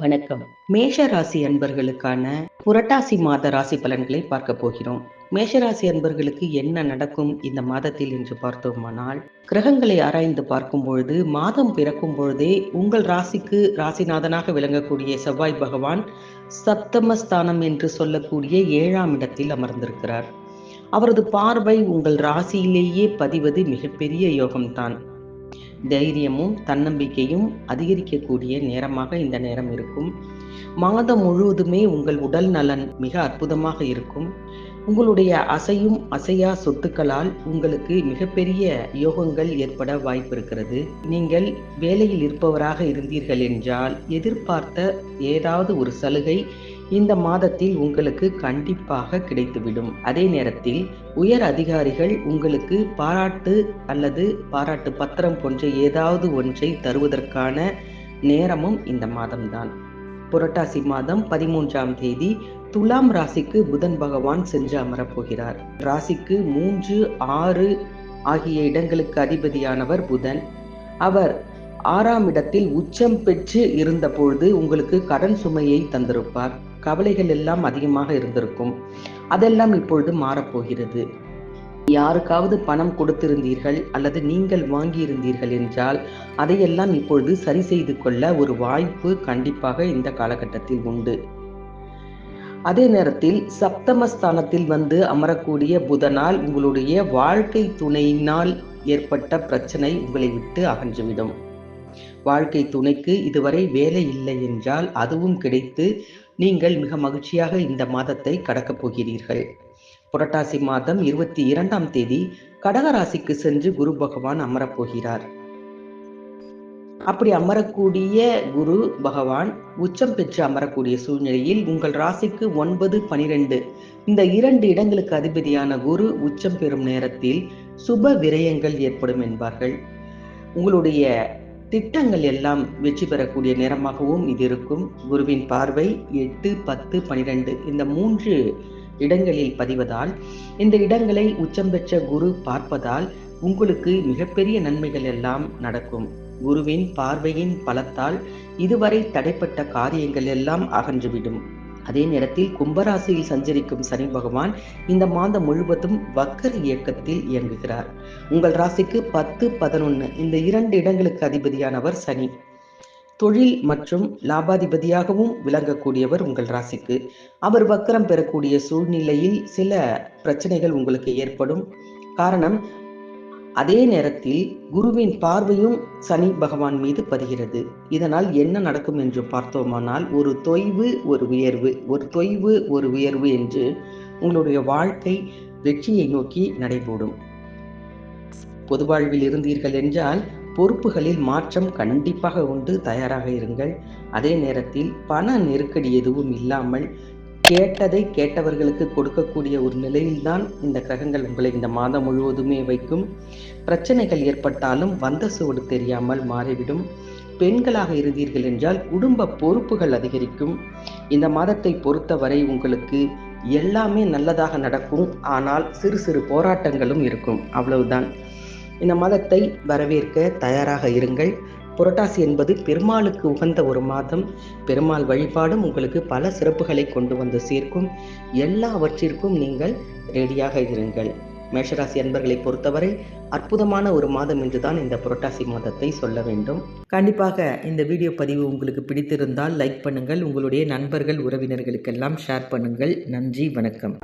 வணக்கம். மேஷ ராசி அன்பர்களுக்கான புரட்டாசி மாத ராசி பலன்களை பார்க்க போகிறோம். மேஷராசி அன்பர்களுக்கு என்ன நடக்கும் இந்த மாதத்தில் என்று பார்த்தோமானால் கிரகங்களை ஆராய்ந்து பார்க்கும் பொழுது மாதம் பிறக்கும் பொழுதே உங்கள் ராசிக்கு ராசிநாதனாக விளங்கக்கூடிய செவ்வாய் பகவான் சப்தமஸ்தானம் என்று சொல்லக்கூடிய ஏழாம் இடத்தில் அமர்ந்திருக்கிறார். அவரது பார்வை உங்கள் ராசியிலேயே பதிவது மிகப்பெரிய யோகம்தான். தைரியமும் தன்னம்பிக்கையும் அதிகரிக்கக்கூடிய நேரமாக இந்த நேரம் இருக்கும். மாதம் முழுவதுமே உங்கள் உடல் நலன் மிக அற்புதமாக இருக்கும். உங்களுடைய அசையும் அசையா சொத்துக்களால் உங்களுக்கு மிகப்பெரிய யோகங்கள் ஏற்பட வாய்ப்பு இருக்கிறது நீங்கள் வேலையில் இருப்பவராக இருந்தீர்கள் என்றால் எதிர்பார்த்த ஏதாவது ஒரு சலுகை இந்த மாதத்தில் உங்களுக்கு கண்டிப்பாக கிடைத்துவிடும். அதே நேரத்தில் உயர் அதிகாரிகள் உங்களுக்கு பாராட்டு அல்லது பாராட்டு பத்திரம் போன்ற ஏதாவது ஒன்றை தருவதற்கான நேரமும் இந்த மாதம்தான். புரட்டாசி மாதம் பதிமூன்றாம் தேதி துலாம் ராசிக்கு புதன் பகவான் சென்று அமரப்போகிறார் ராசிக்கு மூன்று ஆறு ஆகிய இடங்களுக்கு அதிபதியானவர் புதன். அவர் ஆறாம் இடத்தில் உச்சம் பெற்று இருந்தபொழுது உங்களுக்கு கடன் சுமையை தந்திருப்பார். கவலைகள் எல்லாம் அதிகமாக இருந்திருக்கும். அதெல்லாம் இப்பொழுது மாறப்போகிறது. யாருக்காவது பணம் கொடுத்திருந்தீர்கள் அல்லது நீங்கள் வாங்கியிருந்தீர்கள் என்றால் அதையெல்லாம் இப்பொழுது சரி செய்து கொள்ள ஒரு வாய்ப்பு கண்டிப்பாக இந்த காலகட்டத்தில் உண்டு. அதே நேரத்தில் சப்தமஸ்தானத்தில் வந்து அமரக்கூடிய புதனால் உங்களுடைய வாழ்க்கை துணையினால் ஏற்பட்ட பிரச்சனை உங்களை விட்டு அகன்றுவிடும். வாழ்க்கை துணைக்கு இதுவரை வேலை இல்லை என்றால் அதுவும் கிடைத்து நீங்கள் மிக மகிழ்ச்சியாக இந்த மாதத்தை கடக்கப் போகிறீர்கள். புரட்டாசி மாதம் இருபத்தி இரண்டாம் தேதி கடகராசிக்கு சென்று குரு பகவான் அமரப்போகிறார் அப்படி அமரக்கூடிய குரு பகவான் உச்சம் பெற்று அமரக்கூடிய சூழ்நிலையில் உங்கள் ராசிக்கு ஒன்பது பனிரெண்டு இந்த இரண்டு இடங்களுக்கு அதிபதியான குரு உச்சம் பெறும் நேரத்தில் சுப விரயங்கள் ஏற்படும் என்பார்கள். உங்களுடைய திட்டங்கள் எல்லாம் வெற்றி பெறக்கூடிய நேரமாகவும் இது இருக்கும். குருவின் பார்வை எட்டு பத்து பனிரெண்டு இந்த மூன்று இடங்களில் பதிவதால் இந்த இடங்களை உச்சம் பெற்ற குரு பார்ப்பதால் உங்களுக்கு மிகப்பெரிய நன்மைகள் எல்லாம் நடக்கும். குருவின் பார்வையின் பலத்தால் இதுவரை தடைப்பட்ட காரியங்கள் எல்லாம் அகன்றுவிடும். அதே நேரத்தில் கும்பராசியில் சஞ்சரிக்கும் சனி பகவான் இந்த மாதம் முழுவதும் வக்கர இயக்கத்தில் இயங்குகிறார். உங்கள் ராசிக்கு பத்து பதினொன்று இந்த இரண்டு இடங்களுக்கு அதிபதியானவர் சனி. தொழில் மற்றும் லாபாதிபதியாகவும் விளங்கக்கூடியவர் உங்கள் ராசிக்கு. அவர் வக்கரம் பெறக்கூடிய சூழ்நிலையில் சில பிரச்சனைகள் உங்களுக்கு ஏற்படும். காரணம் அதே நேரத்தில் குருவின் பார்வையும் சனி பகவான் மீது பதிகிறது. இதனால் என்ன நடக்கும் என்று பார்த்தோமானால் ஒரு தொய்வு ஒரு உயர்வு. ஒரு தொய்வு ஒரு உயர்வு என்று உங்களுடைய வாழ்க்கை வெற்றியை நோக்கி நடைபோடும். பொது வாழ்வில் இருந்தீர்கள் என்றால் பொறுப்புகளில் மாற்றம் கண்டிப்பாக உண்டு. தயாராக இருங்கள். அதே நேரத்தில் பண நெருக்கடி எதுவும் இல்லாமல் கேட்டதை கேட்டவர்களுக்கு கொடுக்கக்கூடிய ஒரு நிலையில்தான் இந்த கிரகங்கள் உங்களை இந்த மாதம் முழுவதுமே வைக்கும். பிரச்சனைகள் ஏற்பட்டாலும் வந்த சுவடு தெரியாமல் மாறிவிடும். பெண்களாக இருந்தீர்கள் என்றால் குடும்ப பொறுப்புகள் அதிகரிக்கும். இந்த மாதத்தை பொறுத்தவரை உங்களுக்கு எல்லாமே நல்லதாக நடக்கும். ஆனால் சிறு சிறு போராட்டங்களும் இருக்கும். அவ்வளவுதான். இந்த மாதத்தை வரவேற்க தயாராக இருங்கள். புரட்டாசி என்பது பெருமாளுக்கு உகந்த ஒரு மாதம். பெருமாள் வழிபாடும் உங்களுக்கு பல சிறப்புகளை கொண்டு வந்து சேர்க்கும். எல்லாவற்றிற்கும் நீங்கள் ரெடியாக இருங்கள். மேஷராசி அன்பர்களை பொறுத்தவரை அற்புதமான ஒரு மாதம் என்றுதான் இந்த புரட்டாசி மாதத்தை சொல்ல வேண்டும். கண்டிப்பாக இந்த வீடியோ பதிவு உங்களுக்கு பிடித்திருந்தால் லைக் பண்ணுங்கள். உங்களுடைய நண்பர்கள் உறவினர்களுக்கெல்லாம் ஷேர் பண்ணுங்கள். நன்றி வணக்கம்.